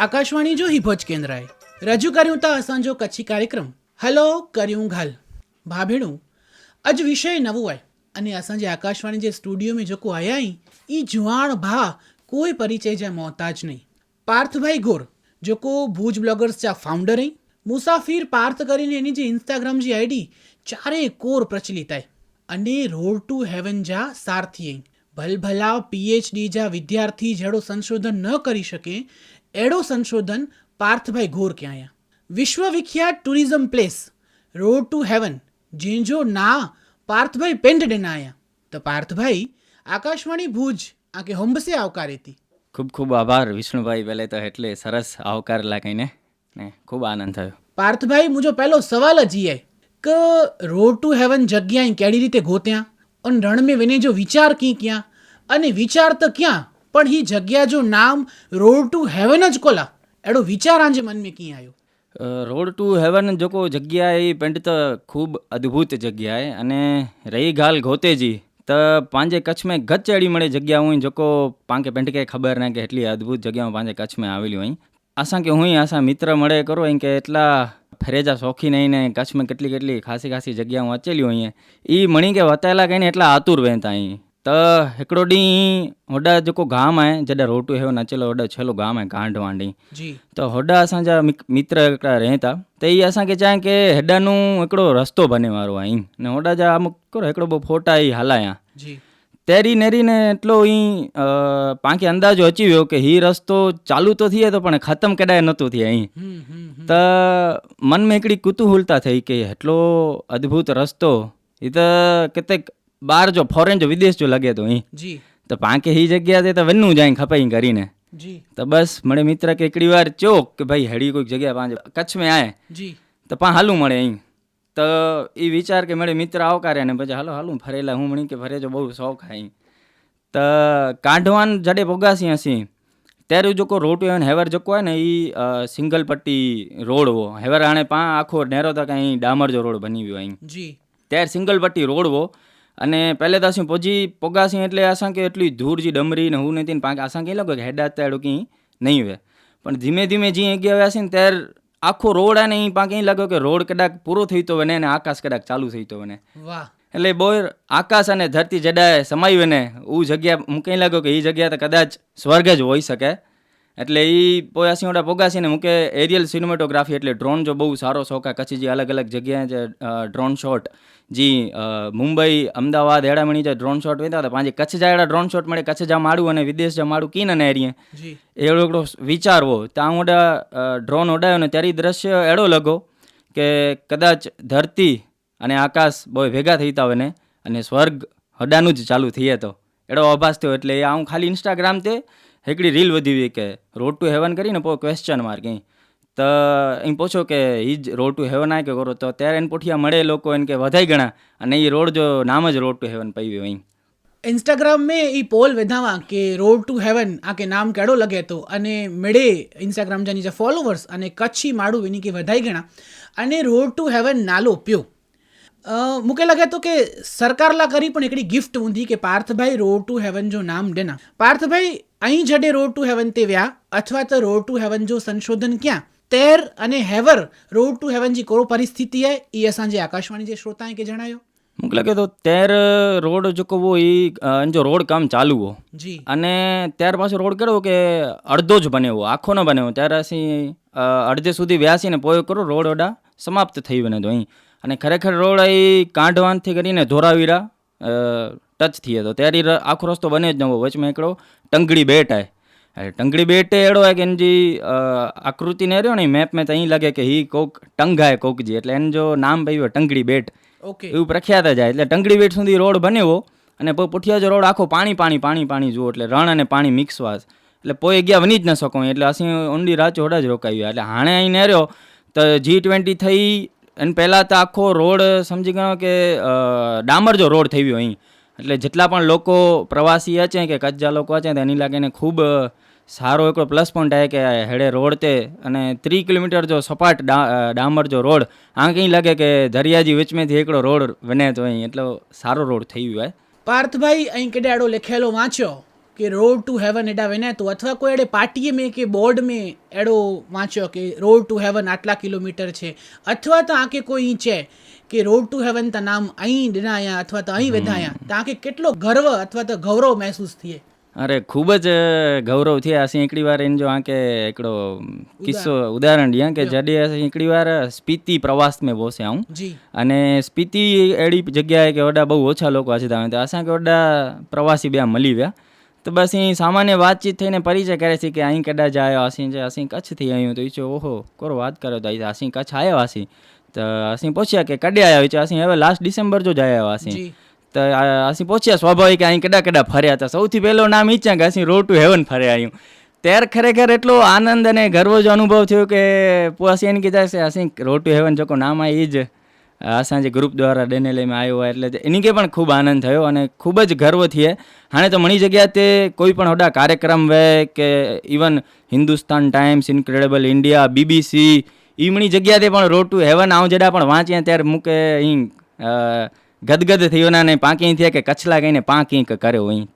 આકાશવાણી જો હિભોજ કેન્દ્રએ રજૂ કર્યું તા અસાંજો કચ્છી કાર્યક્રમ. હલો, કર્યું ઘાલ. ભાભીણું અજ વિષય નવું હોય અને અસાંજે આકાશવાણી જે સ્ટુડિયો મેં જોકો આયા ઈ જુવાણ ભા કોઈ પરિચય જે મોહતાજ નહીં. પાર્થભાઈ ગોર, જોકો ભુજ બ્લોગર્સ ચા ફાઉન્ડર હઈ મુસાફિર પાર્થ કરીને એની જે ઇન્સ્ટાગ્રામ જે આઈડી ચારે કોર પ્રચલિત આય. અને રોડ ટુ હેવન જા સારથી ભલભલા પીએચડી જા વિદ્યાર્થી જેડો સંશોધન ન કરી શકે એડો સંશોધન પાર્થભાઈ ઘોર કે અહીંયા વિશ્વવિખ્યાત tourism place road to heaven જીંજો ના પાર્થભાઈ પેન્ટડેના અહીંયા તો પાર્થભાઈ આકાશવાણી ભુજ આ કે હંબસે આવકારેતી ખૂબ ખૂબ આભાર વિષ્ણુભાઈ પહેલે તો એટલે સરસ આવકાર લાગીને ને ખૂબ આનંદ થયો. પાર્થભાઈ મુજો પહેલો સવાલ જ એ કે રોડ ટુ હેવન જગ્યાએ કેડી રીતે ગોત્યા? અને રણ મેં વિને જો વિચાર કી ક્યાં? અને વિચાર તો ક્યાં? પણ ही जगह जो नाम रोड टू हेवन ज कोला एड़ो विचार आज मन में कीअं आयो રોડ ટુ હેવન જોકો જગ્યા એ પિંડ त ખૂબ અદ્ભુત જગ્યા आहे અને રહી ॻाल्हि ગોતે जी त पंहिंजे कच्छ में गच अहिड़ी मिड़े जॻहियूं हुयूं जेको पाण खे पिंड खे ख़बर न की हेतिरी अद्भुत जॻहियूं पंहिंजे कच्छ में आवेलियूं आहिनि असांखे हुई असां मित्र મળે કરો અહીં કે એટલા ફરે જા શોખીન અહીં કચ્છમાં કેટલી કેટલી ખાસી ખાસી જગ્યાઓ વાંચેલી હોય એ મણી કે વતાયેલા કહીને એટલા આતુર વહેતા અહીં त हिकिड़ो ॾींहुं होॾा जेको गाम आहे जॾहिं रोटू हेव नचियलु होॾा छलो गाम आहे गांड वांडी त होॾा असांजा मित्र हिकिड़ा रहनि था त इहे असांखे चाहिनि की हेॾां हिकिड़ो रस्तो बने वारो आहे न होॾा जा अमुक हिकिड़ो ॿ फोटा ई हलायां तैरी नेरीने એટલો ઈ पाण खे अंदाज़ो अची वियो की हीउ रस्तो चालू थो थिए थो पाण ख़तमु कॾहिं नथो थिए ईअं त मन में हिकिड़ी कुतूहूलता थई की हेतिरो अद्भुत रस्तो हीअ त किथे બહાર જો ફોરેન જો વિદેશ જો લગે તો અહીં. જી. તો પાંકે હી જગ્યા તે તો વન્નું જાય ખપાઈ કરીને જી. તો બસ મને મિત્ર કે એકડી વાર ચોક કે ભાઈ હેડી કોઈક જગ્યા પાંચ કચ્છ મેં આય. જી. તો પા હાલું મળે અહીં. તો એ વિચાર કે મળે મિત્ર આવકારે ને પછી હાલો હાલું ફરેલા હું મણી કે ફરે જો બહુ શોખ અહીં તો કાઢવાન જડે પોગાસી હસી ત્યારે જોકો રોટ હોય હેવર જોકો હોય ને એ સિંગલ પટ્ટી રોડ હો હેવર આણે પા આખો નેરો તક અહીં ડામર જો રોડ બની ગયો અહીં. જી. ત્યારે સિંગલ પટ્ટી રોડ હો અને પહેલે તો શું પોજી પોગાસી એટલે આસાંકે એટલી ધૂળ જે ડમરી ને હું નથી પાંખ આસાંકે લાગો કે હેડા તાડું કંઈ નહીં હોય પણ ધીમે ધીમે જી આગળ આવ્યા છે ને ત્યારે આખો રોડ આને અહીં પાંખ અહીં લાગ્યો કે રોડ કદાચ પૂરો થઈ તો વને અને આકાશ કદાચ ચાલુ થઈ તો બને વાહ. એટલે બહુ આકાશ અને ધરતી જડાએ સમાયું ને હું જગ્યા હું કંઈ લાગ્યો કે એ જગ્યા તો કદાચ સ્વર્ગ જ હોઈ શકે. એટલે એ પોયાસીઓડા પોગાસીને મૂકે એરિયલ સિનેમેટોગ્રાફી એટલે ડ્રોન જો બહુ સારો શોખ આ કચ્છી જે અલગ અલગ જગ્યાએ જે ડ્રોન શોટ જી મુંબઈ અમદાવાદ હેડામણી જે ડ્રોન શોટ વેતા હતા પાંચે કચ્છ જાય ડ્રોન શોટ મળે કચ્છ જા માડું અને વિદેશ જા માડું કીન અને એરીએ એડો એકડો વિચારવો ત્યાં ઓડા ડ્રોન ઉડાયો ને ત્યારે દ્રશ્ય એડો લગો કે કદાચ ધરતી અને આકાશ બહુ ભેગા થઈ તા અને સ્વર્ગ હડાનું જ ચાલુ થઈએ તો. એડો અભાસ થયો એટલે આવું ખાલી ઇન્સ્ટાગ્રામ તે હિકડી રીલ વધી હુई કે રોડ ટુ હેવન કરીને પોઈ ક્વેશ્ચન માર્ક અહીં. તો એમ પૂછો કે એ જ રોડ ટુ હેવન આ કે કરો? તો ત્યારે એને પૂઠિયા મળે લોકો એને કે વધાઈ ગણા. અને એ રોડ જો નામ જ રોડ ટુ હેવન પાવ્યું અહીં. इंस्टाग्राम में ई पोल विधावा કે રોડ ટુ હેવન આ કે નામ કેડો લગે તો? અને મેળે ઇન્સ્ટાગ્રામ જાની જે ફોલોવર્સ અને કચ્છી માડુ વિની કે વધાઈ ગણા. અને રોડ ટુ હેવન નાલો પ્યો. મૂકે લાગે તો કે સરકારલા કરી પણ એકડી ગિફ્ટ ઊંધી કે પાર્થભાઈ રોડ ટુ હેવન જો નામ ડેના. પાર્થભાઈ અહીં જડે રોડ ટુ હેવન તે વ્યા અથવા તો રોડ ટુ હેવન જો સંશોધન ક્યાં? તેર અને હેવર રોડ ટુ હેવન જી કોરો પરિસ્થિતિ હે એ અસાંજે આકાશવાણી જે શ્રોતા કે જણાયો. મૂકે લાગે તો તેર રોડ જો કહો એ જો રોડ કામ ચાલુ હો. જી. અને ત્યાર પાછો રોડ કરો કે અડધો જ બનેવો આખો ન બનેવો ત્યારે અસી અડધે સુધી વ્યાસીને પોયો કરો રોડ ઓડા સમાપ્ત થઈ બને તો અહીં. અને ખરેખર રોડ એ કાંઢવાનથી કરીને ધોરાવીરા ટચ થયો હતો ત્યારે આખો રસ્તો બને જ ન હોય. વચમાં એકડો ટંગડી બેટ આય એટલે ટંગડી બેટે એડો કે એનજી આકૃતિ ને રહ્યો ને મેપ મેં તો અહીં લાગે કે હી કોક ટંગાય કોક જે એટલે એનું જો નામ પાયું ટંગડી બેટ. ઓકે. એવું પ્રખ્યાત જાય એટલે ટંગડી બેટ સુધી રોડ બન્યો અને પછી પુઠિયાજો રોડ આખો પાણી પાણી પાણી પાણી જુઓ. એટલે રણ અને પાણી મિક્સ વાસ. એટલે પોઈ ગયા વની જ ન શકો. એટલે અસી ઓનલી રાચોડા જ રોકાઈ ગયા. એટલે હાણે અહીં ને રહ્યો તો જી ટ્વેન્ટી થઈ અને પહેલાં તો આખો રોડ સમજી ગયો કે ડામર જો રોડ થઈ ગયો અહીં. એટલે જેટલા પણ લોકો પ્રવાસી હશે કે કચ્છા લોકો હશે એની લાગીને ખૂબ સારો એકડો પ્લસ પોઈન્ટ આવે કે હેડે રોડ તે. અને ત્રી કિલોમીટર જો સપાટ ડામર જો રોડ આમ કંઈ લાગે કે દરિયાજી વચમેથી એકડો રોડ બને તો અહીં. એટલો સારો રોડ થઈ ગયો હોય પાર્થભાઈ અહીં કેડાડો લખેલો વાંચ્યો. કે રોડ ટુ હેવન એડા વેનાતો. અથવા કોઈ એડે પાર્ટીએ મેં કે બોર્ડ મેં એડો વાંચ્યો કે રોડ ટુ હેવન આટલા કિલોમીટર છે. અથવા તો આંકે કોઈ ઈંચે કે રોડ ટુ હેવન તા નામ અહીં ડિનાયા અથવા તો અહીં વધાયા. તાકે કેટલો ગર્વ અથવા તો ગૌરવ મહેસૂસ થયે. અરે ખૂબ જ ગૌરવ થયા. હશે એકડી વાર એને જો આંકે એકડો કિસ્સો ઉદાહરણ ડિયા કે જડે એકડી વાર સ્પીતિ પ્રવાસ મેં બોસે આવું અને સ્પીતિ એડી જગ્યાએ કે ઓડા બહુ ઓછા લોકો આજે ત્યાં આશા કે ઓડા પ્રવાસી બે મળી ગયા તો બસ અહીં સામાન્ય વાતચીત થઈને પરિચય કરે છે કે અહીં કદાચ આવ્યો હસી છે હસી કચ્છથી આવ્યું તો એ છે ઓહો કોરો વાત કરો તો હસી કચ્છ આવ્યો હસી તો હસી પૂછ્યા કે કડે આવ્યો છે હસી હવે લાસ્ટ ડિસેમ્બર જો જ આવ્યા હસી તો હસી પહોંચ્યા સ્વાભાવિક અહીં કડા કડા ફર્યા હતા. સૌથી પહેલો નામ ઈચ્છા કે હસી રોડ ટુ હેવન ફર્યા આવ્યું ત્યારે ખરેખર એટલો આનંદ અને ગર્વ જ અનુભવ થયો કે પછી એને કીધા છે હસી રોડ ટુ હેવન જોકો નામ આ એ જ. અસાંજે ગ્રુપ દ્વારા ડેને લઈને આવ્યો એટલે એની કે પણ ખૂબ આનંદ થયો અને ખૂબ જ ગર્વ થયે. હાણે તો ઘણી જગ્યા તે કોઈ પણ હોડા કાર્યક્રમ વે કે even Hindustan Times incredible India BBC એ ઘણી જગ્યા તે પણ રોડ ટુ હેવન આવું જડા પણ વાંચ્યા ત્યારે મૂકે અહીં ગદગદ થયો ના ને પાંકી થયા કે કચલા કહીને પાંકી કર્યો અહીં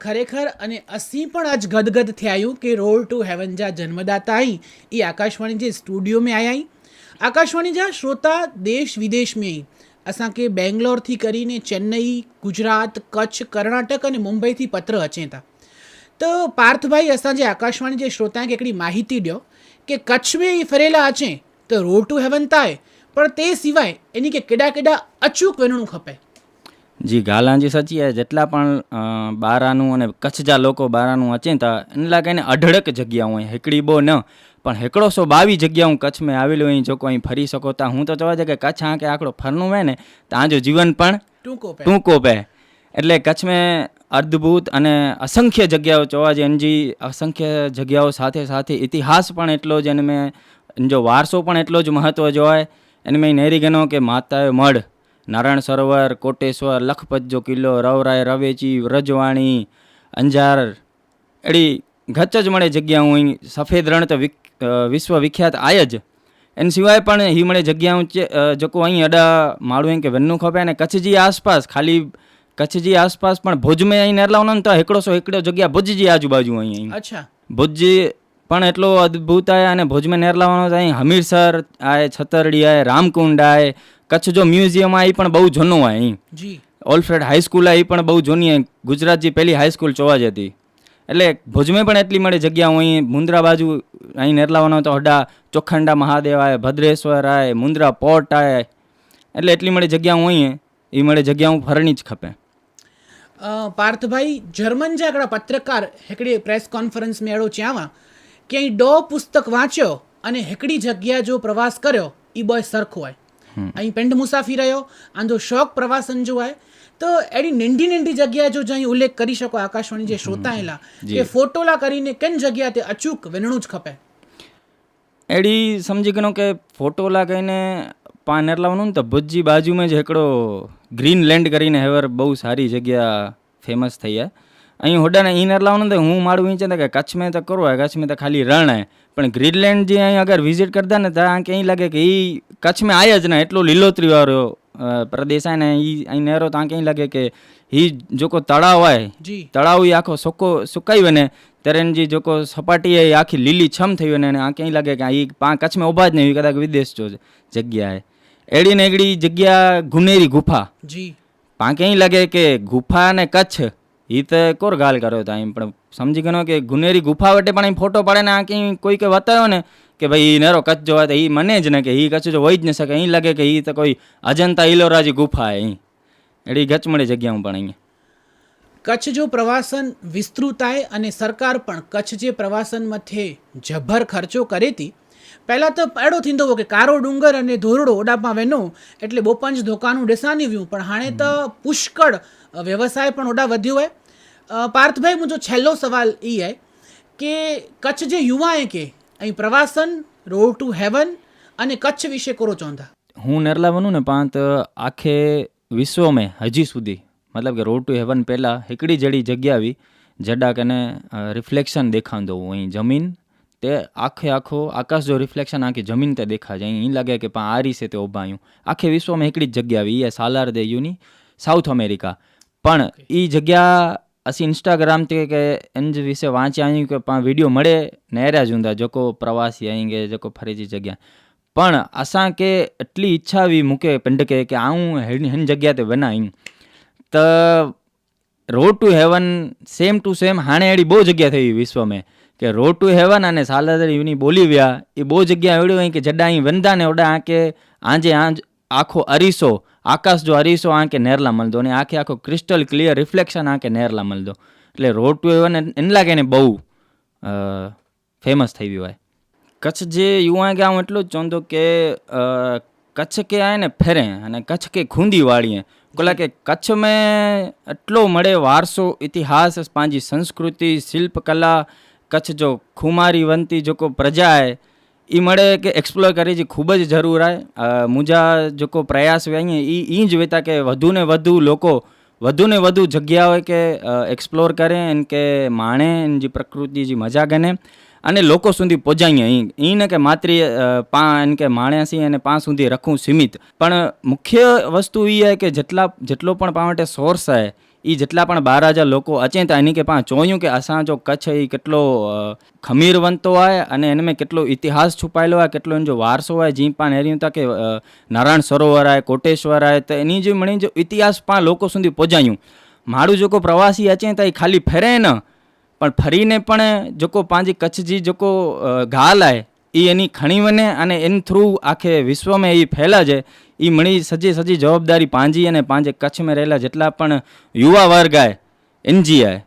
ખરેખર અને અસી પણ આજ ગદગદ થયા કે રોડ ટુ હેવન જા જન્મદાતા અહીં એ આકાશવાણી જે સ્ટુડિયો મેં આયા आकाशवाणी जा श्रोता देश विदेश में असांखे बैंगलोर थी करीने चेन्नई गुजरात कच्छ कर्नाटक अने मुंबई थी पत्र अचे था त पार्थ भाई असांजे आकाशवाणी जे श्रोता खे हिकिड़ी माहिती ॾियो की कच्छ में ई फरेला अचे त रोड टू हेवन त आहे पर ते सवाइ इन खे केॾा केॾा अचूक वञणो खपे જી ગાલાંજી સચિયા જેટલા પણ બારાનું અને કચ્છ જા લોકો બારાનું અચેતા એટલા કહીને અઢળક જગ્યા હોય હેકડી બહુ ન. પણ હેકડો સો બાવી જગ્યા હું કચ્છમાં આવેલું અહીં જો અહીં ફરી શકો તા હું તો ચવા છે કે કચ્છ આંકે આંકડો ફરનું હોય ને ત્યાં જો જીવન પણ ટૂંકો ટૂંકો પે. એટલે કચ્છમાં અદ્ભુત અને અસંખ્ય જગ્યાઓ ચવા એનજી અસંખ્ય જગ્યાઓ સાથે સાથે ઇતિહાસ પણ એટલો જ એને મેં જો વારસો પણ એટલો જ મહત્ત્વ જોવાય. એને મેં નેરી ગનો કે માતાએ મઢ. નારાયણ સરોવર કોટેશ્વર લખપત જો કિલ્લો રવરાય રવેચી રજવાણી અંજાર. એડી ગચ જ મળે જગ્યા હું સફેદ રણ તો વિશ્વ વિખ્યાત આય જ. એન સિવાય પણ હી મળે જગ્યા જોકો અહીં અડા માળું કે વેન્નું ખપે અને કચ્છજી આસપાસ ખાલી કચ્છજી આસપાસ પણ ભુજમાં અહીં નેરલાવનો તો હેકડો સો હેકડો જગ્યા ભુજજી આજુબાજુ અહીં અચ્છા. ભુજજી પણ એટલો અદ્ભુત આય અને ભુજમાં નેરલાવનો અહીં હમીરસર આય છતરડી આય રામકુંડ આય કચ્છ જો મ્યુઝિયમ આ પણ બહુ જૂનું હોય અહીં જી. ઓલ્ફ્રેડ હાઈસ્કૂલ આ પણ બહુ જૂની ગુજરાતની પહેલી હાઈસ્કૂલ ચોવાજ હતી એટલે ભુજમાં પણ એટલી મળી જગ્યા હું મુન્દ્રા બાજુ અહીં નેરલાવાનો તો હડા ચોખંડા મહાદેવ આવે ભદ્રેશ્વર આવે મુન્દ્રા પોર્ટ આવે એટલે એટલી મળી જગ્યા હું અહીં એ મળે જગ્યા હું ફરણી જ ખપે. પાર્થભાઈ જર્મન જે આપણા પત્રકાર હેકડી પ્રેસ કોન્ફરન્સ મેળો ચ્યાવા ક્યાંય ડો પુસ્તક વાંચ્યો અને હેકડી જગ્યા જો પ્રવાસ કર્યો એ બોય સરખો હોય. અહીં પેન્ટ મુસાફી રહ્યો આંધો શોખ જો આય તો એની નેંડી નેંડી જગ્યા જો અહીં ઉલ્લેખ કરી શકો આકાશવાણી જે શ્રોતાએલા કે ફોટોલા કરીને કેન જગ્યા તે અચૂક વેણણું જ ખપે? એડી સમજી ગયો કે ફોટોલા કહીને પાનેર લાવવાનું ને તો ભુજજી બાજુમાં જ એકડો ગ્રીનલેન્ડ કરીને હેવર બહુ સારી જગ્યા ફેમસ થઈ હે અહીં હોડાને ઇનર લાવવાનું તો હું મારું વિચાર કે કચ્છમાં તો કરો હે કચ્છ તો ખાલી રણ હે. પણ ગ્રીનલેન્ડ જે અહીં અગર વિઝિટ કરતા ને ત્યાં ક્યાંય લાગે કે એ કચ્છમાં આવ્યા જ ને એટલો લીલોતરીવાળો પ્રદેશ આય ને એ અહીં નહેરો ત્યાં ક્યાંય લાગે કે એ જોકો તળાવ હોય તળાવ એ આખો સુકો સુકાઈ વને ત્યારે જે જોકો સપાટી એ આખી લીલી છમ થઈ હોય વને આ ક્યાંય લાગે કે એ પા કચ્છમાં ઊભા જ નહીં કદાચ વિદેશ જો જગ્યાએ એડી ને એગડી જગ્યા ગુનેરી ગુફા. પા ક્યાંય લાગે કે ગુફા અને કચ્છ ઈ તો કોર ગાલ કર્યો તા એમ પણ સમજી ગયો કે ગુનેરી ગુફા વટે પણ એમ ફોટો પાડે ને આ કંઈ કોઈ કે બતાવ્યો ને કે ભાઈ નેરો કચ્છ જોવા તો એ મને જ ને કે એ કચ્છ જો હોય જ ન શકે, અહીં લાગે કે એ તો કોઈ અજંતા ઇલોરાજી ગુફા અહીં. એડી ગચમડી જગ્યા પણ અહીંયા. કચ્છ જો પ્રવાસન વિસ્તૃત आहे અને સરકાર પણ કચ્છ જે પ્રવાસન મથે જભર ખર્ચો કરે તી પહેલાં તો પાડો થીંદો કે કારો ડુંગર અને ધોરડો ઓડાપા વેનો, એટલે બોપંજ ધોકાનું ડેસાનીવ્યું પણ હાણે તો પુષ્કળ વ્યવસાય પણ ઓડા વધ્યો હોય પાર્થભાઈ મુંहिंजो છેલ્લો સવાલ એ હે કે કચ્છ જે યુવાએ કે, અહીં પ્રવાસન રોડ ટુ હેવન અને કચ્છ વિશે કરો ચોંધા? હું નરલા બનું ને પાંત આખે વિશ્વ મેં હજી સુધી, મતલબ કે રોડ ટુ હેવન પહેલાં હિકડી જડી જગ્યા આવી, જડાક અને રિફ્લેક્શન દેખાંદો હું અહીં જમીન તે આખે આખો આકાશ જો રિફ્લેક્શન આખી જમીન તે દેખા જાય અહીં લાગે કે પા આ રીતે તે ઉભાયું આખે વિશ્વમાં એકડી જ જગ્યા આવી. એ સાલાર દે યુની સાઉથ અમેરિકા પણ એ જગ્યા અસી ઇન્સ્ટાગ્રામ તે કે એન્જ વિશે વાંચ્યા અહીં કે પા વીડિયો મળે નહેરા જુંદા જોકો પ્રવાસી અહીં કે જોકો ફરીજી જગ્યા. પણ અસાં કે એટલી ઈચ્છા આવી મૂકે પંડ કે કે આવું હેન જગ્યા તે બનાવી તો road to heaven same to same હાણે એડી બહુ જગ્યા થઈ વિશ્વમાં. કે રોડ ટુ હેવન અને સાલાદર યુની બોલીવ્યા એ બહુ જગ્યા એવડ્યું હોય કે જડા અહીં વંદા ને ઓડા આંકે, આંજે આંજ આખો અરીસો, આકાશ જો અરીસો આંકે નેરલા મળદો અને આખે આખો ક્રિસ્ટલ ક્લિયર રિફ્લેક્શન આંકે નેરલા મળદો એટલે રોડ ટુ હેવન એને લાગે ને બહુ ફેમસ થઈ ગયું હોય. કચ્છ જે યુવા કે આમ એટલું જ ચોંધો કે કચ્છ કે આય ને ફેરે અને કચ્છ કે ખૂંદી વાળીએ. બોલા કે કચ્છ મેં એટલો મળે વારસો, ઇતિહાસ, પાંજી સંસ્કૃતિ, શિલ્પકલા કચ્છ જો ખુમારી વંતી જોકો પ્રજા એ મળે કે એક્સપ્લોર કરી જે ખૂબ જ જરૂર આય. મુજા જોકો પ્રયાસ વેઈએ એ એ જ વેતા કે વધુ ને વધુ લોકો વધુ ને વધુ જગ્યાઓએ કે એક્સપ્લોર કરે એન કે માણે એની જે પ્રકૃતિ, જે મજા ગને અને લોકો સુધી પહોંચાઈએ અહીં એને કે માત્ર પા એમ કે માણ્યાસી અને પા સુધી રખું સીમિત. પણ મુખ્ય વસ્તુ એ કે જેટલા, જેટલો પણ પા માટે સોર્સ છે એ જેટલા પણ ॿार जा लोको अचनि था इन खे पाण चऊं की असांजो कच्छ ई केतिरो ख़मीर वनतो आहे अने हिन में केतिरो इतिहास छुपायलो आहे केतिरो हिन जो वारसो आहे जीअं पाण अहिड़ियूं था की नारायण सरोवर आहे कोटेश्वर आहे त इन जो मिणी जो इतिहास पाण लोको સુધી पहुचायूं माण्हू जेको प्रवासी अचनि था ख़ाली फिरे न પણ ફરીને પણ जेको पंहिंजी कच्छ जी जेको ॻाल्हि आहे એ એની ખણી વને અને એન થ્રુ આખે વિશ્વમાં એ ફેલાજે એ મળી સજી સજી જવાબદારી પાંજી અને પાંજે કચ્છમાં રહેલા જેટલા પણ યુવા વર્ગ આય એનજી આય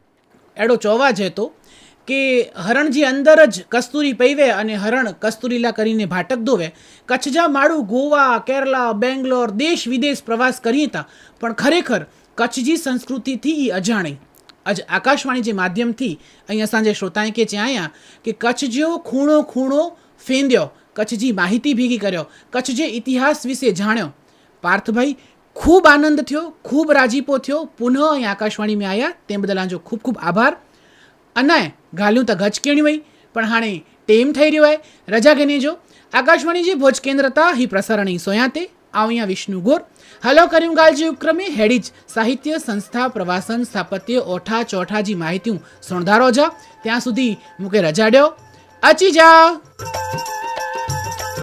એડો ચોવાજ હતો કે હરણજી અંદર જ કસ્તુરી પૈવે અને હરણ કસ્તુરીલા કરીને ભાટક દોવે. કચ્છ જા માળું ગોવા, કેરલા, બેંગ્લોર, દેશ વિદેશ પ્રવાસ કરી હતા પણ ખરેખર કચ્છજી સંસ્કૃતિથી એ અજાણી. અજ આકાશવાણી જે માધ્યમથી અહીંયા સાંજે શ્રોતાએ કે જ્યાં કે કચ્છ જેવો ખૂણો ખૂણો ફેંદ્યો કચ્છજી માહિતી ભેગી કર્યો. કચ્છ જે ઇતિહાસ વિશે જાણ્યો. પાર્થભાઈ, ખૂબ આનંદ થયો, ખૂબ રાજીપો થયો. પુનઃ અહીં આકાશવાણીમાં આવ્યા તે બદલ આજો ખૂબ ખૂબ આભાર. અને ગાલ્યું તો ગચકેણી હોય, પણ હાણે ટેમ થઈ રહ્યો હોય. રજા ગણી જો. આકાશવાણી જે ભોજ કેન્દ્રતા હતા પ્રસારણ પ્રસારણી સોયાતે. આવ્યા વિષ્ણુ ગોર. હલો કર્યું ગાલજી ઉપક્રમે. હેડીજ સાહિત્ય સંસ્થા, પ્રવાસન, સ્થાપત્ય, ઓઠા ચોઠાજી માહિતી સોણધારો જા. ત્યાં સુધી મૂકે રજાડ્યો અચી જા.